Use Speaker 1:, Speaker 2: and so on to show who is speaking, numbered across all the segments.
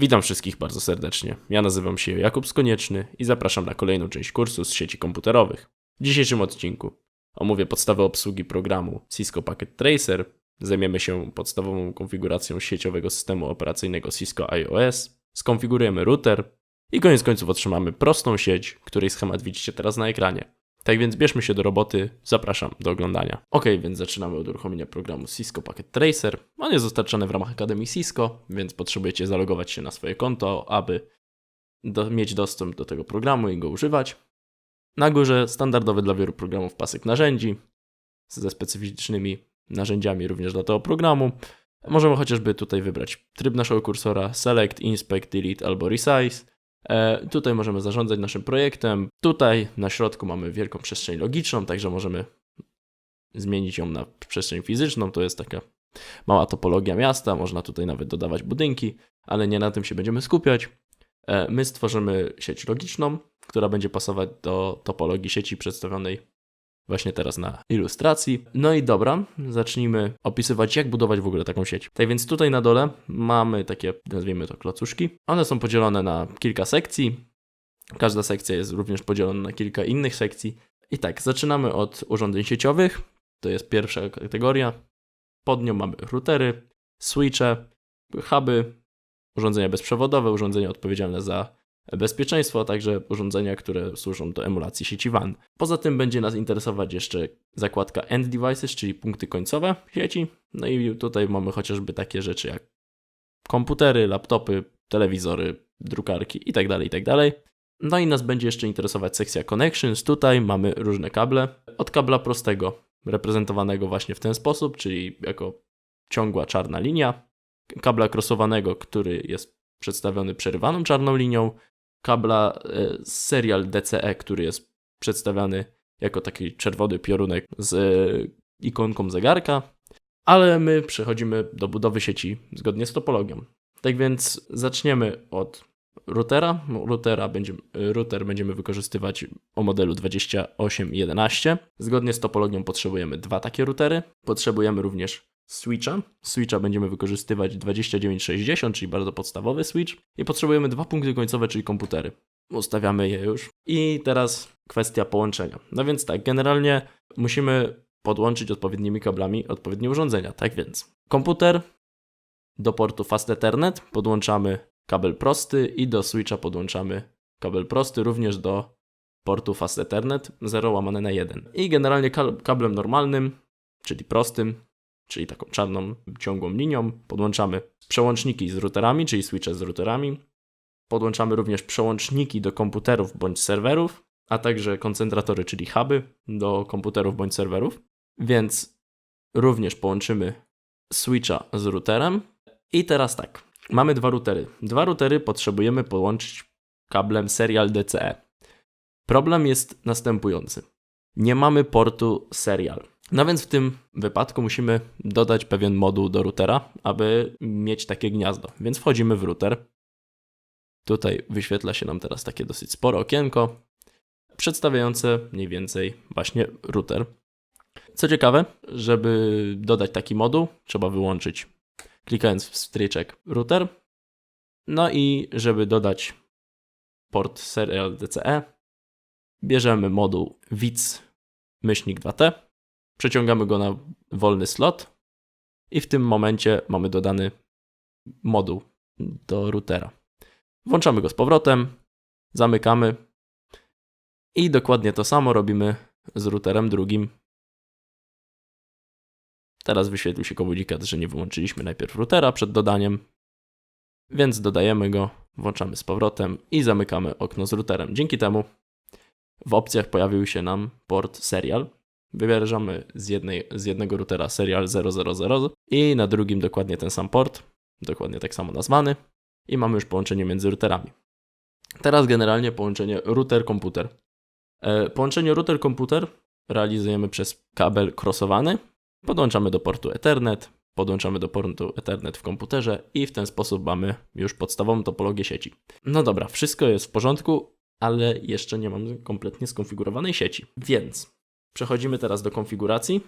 Speaker 1: Witam wszystkich bardzo serdecznie. Ja nazywam się Jakub Skonieczny i zapraszam na kolejną część kursu z sieci komputerowych. W dzisiejszym odcinku omówię podstawy obsługi programu Cisco Packet Tracer, zajmiemy się podstawową konfiguracją sieciowego systemu operacyjnego Cisco iOS, skonfigurujemy router i koniec końców otrzymamy prostą sieć, której schemat widzicie teraz na ekranie. Tak więc bierzmy się do roboty, zapraszam do oglądania. Ok, więc zaczynamy od uruchomienia programu Cisco Packet Tracer. On jest dostarczany w ramach Akademii Cisco, więc potrzebujecie zalogować się na swoje konto, aby do, mieć dostęp do tego programu i go używać. Na górze standardowy dla wielu programów pasek narzędzi ze specyficznymi narzędziami również dla tego programu. Możemy chociażby tutaj wybrać tryb naszego kursora Select, Inspect, Delete albo Resize. E, tutaj możemy zarządzać naszym projektem. Tutaj na środku mamy wielką przestrzeń logiczną, także możemy zmienić ją na przestrzeń fizyczną. To jest taka mała topologia miasta. Można tutaj nawet dodawać budynki, ale nie na tym się będziemy skupiać. E, my stworzymy sieć logiczną, która będzie pasować do topologii sieci przedstawionej właśnie teraz na ilustracji. No i dobra, zacznijmy opisywać, jak budować w ogóle taką sieć. Tak więc tutaj na dole mamy takie, nazwijmy to klocuszki. One są podzielone na kilka sekcji. Każda sekcja jest również podzielona na kilka innych sekcji. I tak, zaczynamy od urządzeń sieciowych. To jest pierwsza kategoria. Pod nią mamy routery, switche, huby, urządzenia bezprzewodowe, urządzenia odpowiedzialne za bezpieczeństwo, a także urządzenia, które służą do emulacji sieci WAN. Poza tym będzie nas interesować jeszcze zakładka End Devices, czyli punkty końcowe sieci. No i tutaj mamy chociażby takie rzeczy jak komputery, laptopy, telewizory, drukarki itd., tak itd. Tak no i nas będzie jeszcze interesować sekcja Connections. Tutaj mamy różne kable. Od kabla prostego, reprezentowanego właśnie w ten sposób, czyli jako ciągła czarna linia, kabla crossowanego, który jest przedstawiony przerywaną czarną linią, kabla e, serial DCE, który jest przedstawiany jako taki czerwony piorunek z e, ikonką zegarka, ale my przechodzimy do budowy sieci zgodnie z topologią. Tak więc zaczniemy od routera. Routera będziemy, router będziemy wykorzystywać o modelu 2811. Zgodnie z topologią potrzebujemy dwa takie routery. Potrzebujemy również switcha. Switcha będziemy wykorzystywać 2960, czyli bardzo podstawowy switch. I potrzebujemy dwa punkty końcowe, czyli komputery. Ustawiamy je już. I teraz kwestia połączenia. No więc tak, generalnie musimy podłączyć odpowiednimi kablami odpowiednie urządzenia. Tak więc komputer do portu Fast Ethernet podłączamy kabel prosty i do switcha podłączamy kabel prosty również do portu Fast Ethernet 0 łamane na 1. I generalnie kablem normalnym, czyli prostym, czyli taką czarną, ciągłą linią. Podłączamy przełączniki z routerami, czyli switche z routerami. Podłączamy również przełączniki do komputerów bądź serwerów, a także koncentratory, czyli huby do komputerów bądź serwerów. Więc również połączymy switcha z routerem. I teraz tak, mamy dwa routery. Dwa routery potrzebujemy połączyć kablem serial DCE. Problem jest następujący. Nie mamy portu serial. No więc w tym wypadku musimy dodać pewien moduł do routera, aby mieć takie gniazdo. Więc wchodzimy w router. Tutaj wyświetla się nam teraz takie dosyć spore okienko, przedstawiające mniej więcej właśnie router. Co ciekawe, żeby dodać taki moduł, trzeba wyłączyć, klikając w stryczek router. No i żeby dodać port serial DCE, bierzemy moduł WITS myślnik 2T przeciągamy go na wolny slot i w tym momencie mamy dodany moduł do routera. Włączamy go z powrotem, zamykamy i dokładnie to samo robimy z routerem drugim. Teraz wyświetlił się komunikat, że nie wyłączyliśmy najpierw routera przed dodaniem, więc dodajemy go, włączamy z powrotem i zamykamy okno z routerem. Dzięki temu w opcjach pojawił się nam port serial, Wybierzemy z, jednej, z jednego routera serial 000 i na drugim dokładnie ten sam port, dokładnie tak samo nazwany i mamy już połączenie między routerami. Teraz generalnie połączenie router-komputer. E, połączenie router-komputer realizujemy przez kabel crossowany, podłączamy do portu Ethernet, podłączamy do portu Ethernet w komputerze i w ten sposób mamy już podstawową topologię sieci. No dobra, wszystko jest w porządku, ale jeszcze nie mam kompletnie skonfigurowanej sieci, więc Przechodzimy teraz do konfiguracji.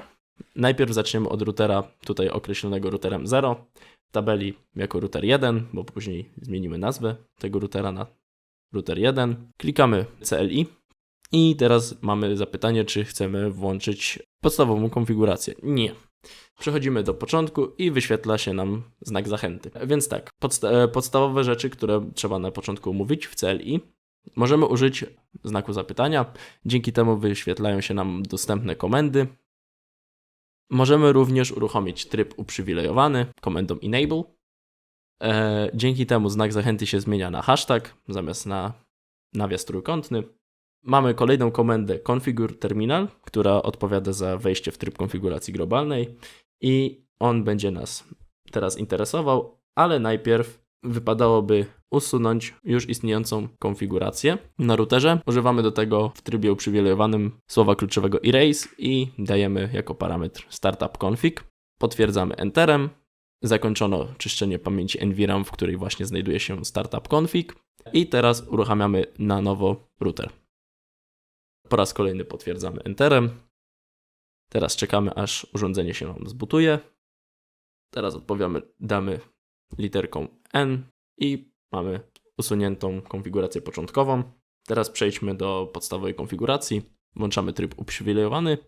Speaker 1: Najpierw zaczniemy od routera, tutaj określonego routerem 0. tabeli jako router 1, bo później zmienimy nazwę tego routera na router 1. Klikamy CLI i teraz mamy zapytanie, czy chcemy włączyć podstawową konfigurację. Nie. Przechodzimy do początku i wyświetla się nam znak zachęty. Więc tak, podsta podstawowe rzeczy, które trzeba na początku omówić w CLI. Możemy użyć znaku zapytania. Dzięki temu wyświetlają się nam dostępne komendy. Możemy również uruchomić tryb uprzywilejowany komendą enable. E, dzięki temu znak zachęty się zmienia na hashtag zamiast na nawias trójkątny. Mamy kolejną komendę configure terminal, która odpowiada za wejście w tryb konfiguracji globalnej i on będzie nas teraz interesował, ale najpierw wypadałoby usunąć już istniejącą konfigurację na routerze. Używamy do tego w trybie uprzywilejowanym słowa kluczowego erase i dajemy jako parametr startup config. Potwierdzamy enterem. Zakończono czyszczenie pamięci NVRAM, w której właśnie znajduje się startup config. I teraz uruchamiamy na nowo router. Po raz kolejny potwierdzamy enterem. Teraz czekamy aż urządzenie się nam zbutuje. Teraz odpowiemy, damy literką N i mamy usuniętą konfigurację początkową. Teraz przejdźmy do podstawowej konfiguracji. Włączamy tryb uprzywilejowany.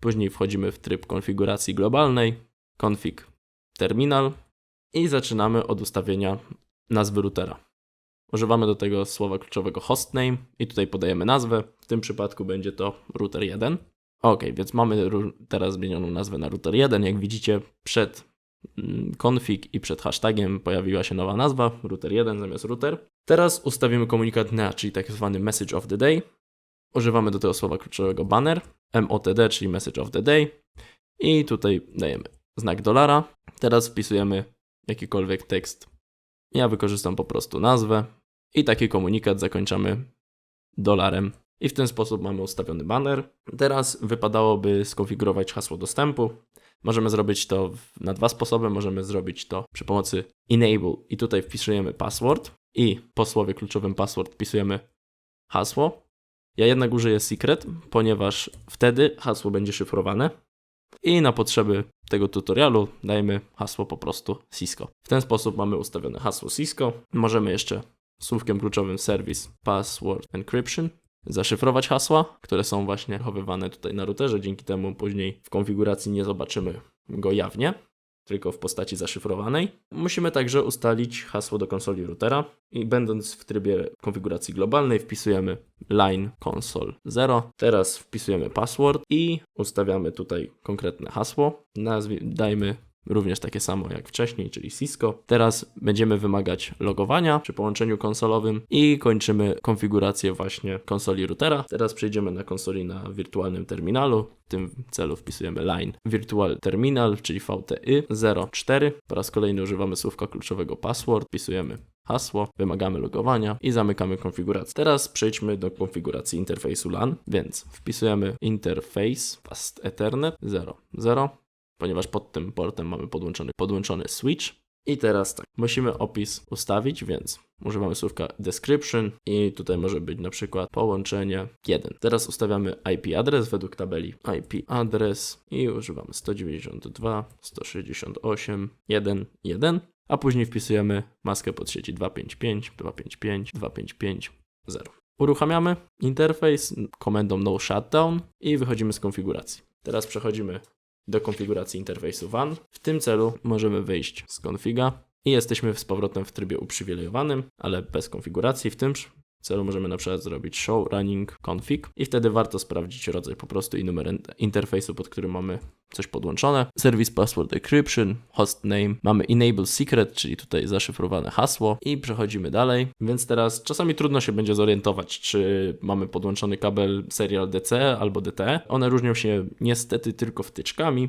Speaker 1: Później wchodzimy w tryb konfiguracji globalnej, config terminal i zaczynamy od ustawienia nazwy routera. Używamy do tego słowa kluczowego hostname i tutaj podajemy nazwę. W tym przypadku będzie to router 1. Ok, więc mamy teraz zmienioną nazwę na router 1. Jak widzicie, przed config i przed hashtagiem pojawiła się nowa nazwa, router 1 zamiast router. Teraz ustawimy komunikat dnia, czyli tak zwany message of the day. Używamy do tego słowa kluczowego banner, MOTD, czyli message of the day. I tutaj dajemy znak dolara. Teraz wpisujemy jakikolwiek tekst. Ja wykorzystam po prostu nazwę i taki komunikat zakończamy dolarem. I w ten sposób mamy ustawiony banner. Teraz wypadałoby skonfigurować hasło dostępu. Możemy zrobić to na dwa sposoby. Możemy zrobić to przy pomocy enable i tutaj wpisujemy password i po słowie kluczowym password wpisujemy hasło. Ja jednak użyję secret, ponieważ wtedy hasło będzie szyfrowane. I na potrzeby tego tutorialu dajmy hasło po prostu Cisco. W ten sposób mamy ustawione hasło Cisco. Możemy jeszcze słówkiem kluczowym serwis password encryption zaszyfrować hasła, które są właśnie chowywane tutaj na routerze. Dzięki temu później w konfiguracji nie zobaczymy go jawnie, tylko w postaci zaszyfrowanej. Musimy także ustalić hasło do konsoli routera i będąc w trybie konfiguracji globalnej wpisujemy line console 0. Teraz wpisujemy password i ustawiamy tutaj konkretne hasło. Nazwij, dajmy również takie samo jak wcześniej, czyli Cisco. Teraz będziemy wymagać logowania przy połączeniu konsolowym i kończymy konfigurację właśnie konsoli routera. Teraz przejdziemy na konsoli na wirtualnym terminalu. W tym celu wpisujemy line virtual terminal, czyli VTY 04. Po raz kolejny używamy słówka kluczowego password, wpisujemy hasło, wymagamy logowania i zamykamy konfigurację. Teraz przejdźmy do konfiguracji interfejsu LAN, więc wpisujemy interface fast ethernet 00 ponieważ pod tym portem mamy podłączony, podłączony switch. I teraz tak, musimy opis ustawić, więc używamy słówka description i tutaj może być na przykład połączenie 1. Teraz ustawiamy IP adres według tabeli IP adres i używamy 192.168.1.1, a później wpisujemy maskę pod sieci 255, 255, 255, 0. Uruchamiamy interfejs komendą no shutdown i wychodzimy z konfiguracji. Teraz przechodzimy do konfiguracji interfejsu WAN. W tym celu możemy wyjść z konfiga i jesteśmy z powrotem w trybie uprzywilejowanym, ale bez konfiguracji. W tym celu możemy na przykład zrobić show running config i wtedy warto sprawdzić rodzaj po prostu i numer interfejsu, pod którym mamy coś podłączone. Service password encryption, hostname, mamy enable secret, czyli tutaj zaszyfrowane hasło i przechodzimy dalej. Więc teraz czasami trudno się będzie zorientować, czy mamy podłączony kabel serial DC albo DTE. One różnią się niestety tylko wtyczkami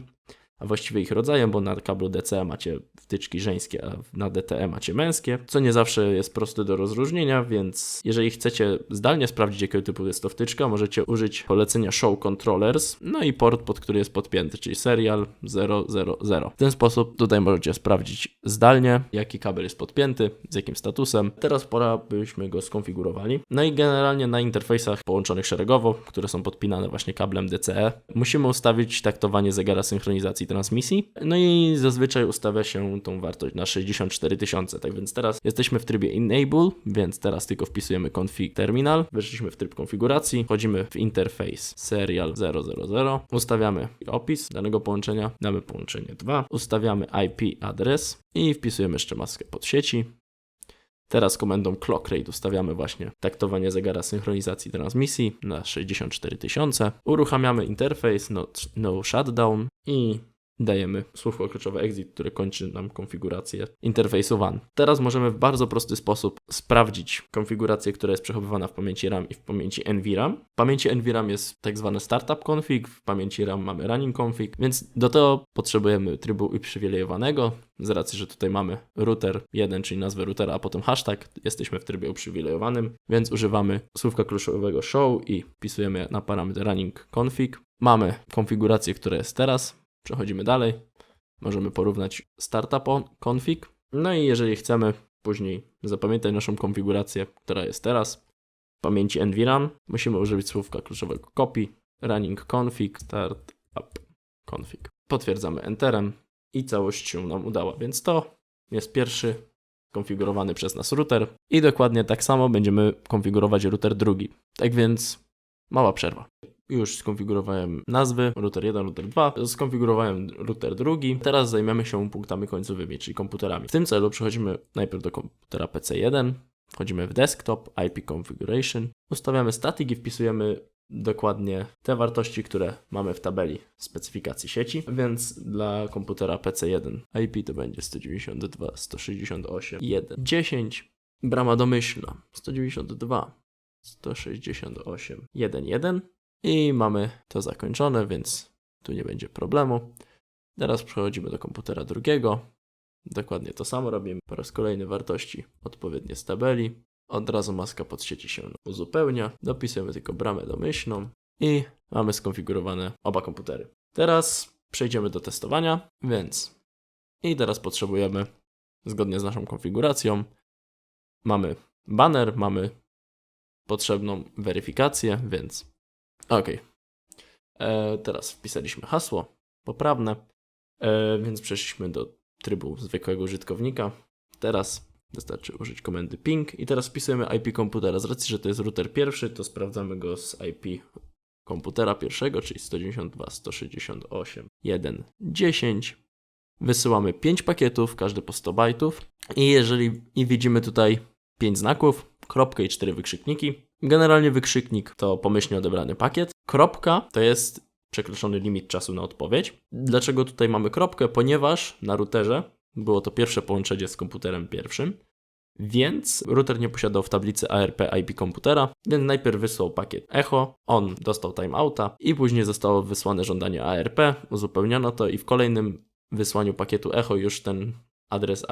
Speaker 1: a właściwie ich rodzajem, bo na kablu DC macie wtyczki żeńskie, a na DTE macie męskie, co nie zawsze jest proste do rozróżnienia, więc jeżeli chcecie zdalnie sprawdzić, jakiego typu jest to wtyczka, możecie użyć polecenia Show Controllers, no i port, pod który jest podpięty, czyli serial 000. W ten sposób tutaj możecie sprawdzić zdalnie, jaki kabel jest podpięty, z jakim statusem. Teraz pora, byśmy go skonfigurowali. No i generalnie na interfejsach połączonych szeregowo, które są podpinane właśnie kablem DCE, musimy ustawić taktowanie zegara synchronizacji transmisji. No i zazwyczaj ustawia się tą wartość na 64 tysiące. Tak więc teraz jesteśmy w trybie enable, więc teraz tylko wpisujemy config terminal. Weszliśmy w tryb konfiguracji, wchodzimy w interface serial 000, ustawiamy opis danego połączenia, damy połączenie 2, ustawiamy IP adres i wpisujemy jeszcze maskę pod sieci. Teraz komendą clock rate ustawiamy właśnie taktowanie zegara synchronizacji transmisji na 64 tysiące. Uruchamiamy interfejs, no, no shutdown i dajemy słówko kluczowe exit, które kończy nam konfigurację interfejsu WAN. Teraz możemy w bardzo prosty sposób sprawdzić konfigurację, która jest przechowywana w pamięci RAM i w pamięci NVRAM. W pamięci NVRAM jest tak zwany startup config, w pamięci RAM mamy running config, więc do tego potrzebujemy trybu uprzywilejowanego. Z racji, że tutaj mamy router 1, czyli nazwę routera, a potem hashtag, jesteśmy w trybie uprzywilejowanym, więc używamy słówka kluczowego show i wpisujemy na parametr running config. Mamy konfigurację, która jest teraz, Przechodzimy dalej. Możemy porównać startup on- config. No i jeżeli chcemy później zapamiętać naszą konfigurację, która jest teraz, w pamięci NVRAM, musimy użyć słówka kluczowego copy, running config, startup config. Potwierdzamy enterem i całość się nam udała, więc to jest pierwszy konfigurowany przez nas router i dokładnie tak samo będziemy konfigurować router drugi. Tak więc mała przerwa. Już skonfigurowałem nazwy, router 1, router 2, skonfigurowałem router drugi. Teraz zajmiemy się punktami końcowymi, czyli komputerami. W tym celu przechodzimy najpierw do komputera PC1, wchodzimy w desktop, IP configuration, ustawiamy static i wpisujemy dokładnie te wartości, które mamy w tabeli specyfikacji sieci, więc dla komputera PC1 IP to będzie 192, 168, 1, 10, brama domyślna 192, 168, 1, 1 i mamy to zakończone, więc tu nie będzie problemu. Teraz przechodzimy do komputera drugiego. Dokładnie to samo robimy. Po raz kolejny wartości odpowiednie z tabeli. Od razu maska pod sieci się uzupełnia. Dopisujemy tylko bramę domyślną i mamy skonfigurowane oba komputery. Teraz przejdziemy do testowania, więc i teraz potrzebujemy, zgodnie z naszą konfiguracją, mamy banner, mamy potrzebną weryfikację, więc ok. E, teraz wpisaliśmy hasło poprawne, e, więc przeszliśmy do trybu zwykłego użytkownika. Teraz wystarczy użyć komendy ping i teraz wpisujemy IP komputera. Z racji, że to jest router pierwszy, to sprawdzamy go z IP komputera pierwszego, czyli 192, 168, 1, 10. Wysyłamy 5 pakietów, każdy po 100 bajtów. I jeżeli i widzimy tutaj 5 znaków, kropkę i 4 wykrzykniki. Generalnie wykrzyknik to pomyślnie odebrany pakiet. Kropka to jest przekroczony limit czasu na odpowiedź. Dlaczego tutaj mamy kropkę? Ponieważ na routerze było to pierwsze połączenie z komputerem pierwszym, więc router nie posiadał w tablicy ARP IP komputera, więc najpierw wysłał pakiet echo, on dostał timeouta i później zostało wysłane żądanie ARP, uzupełniono to i w kolejnym wysłaniu pakietu echo już ten adres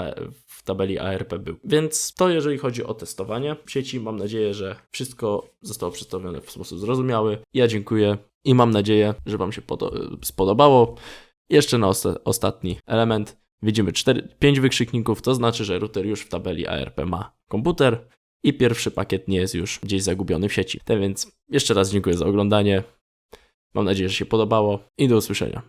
Speaker 1: w tabeli ARP był. Więc to jeżeli chodzi o testowanie sieci, mam nadzieję, że wszystko zostało przedstawione w sposób zrozumiały. Ja dziękuję i mam nadzieję, że Wam się podo- spodobało. Jeszcze na osta- ostatni element. Widzimy 4, 5 wykrzykników, to znaczy, że router już w tabeli ARP ma komputer i pierwszy pakiet nie jest już gdzieś zagubiony w sieci. Tak więc jeszcze raz dziękuję za oglądanie. Mam nadzieję, że się podobało i do usłyszenia.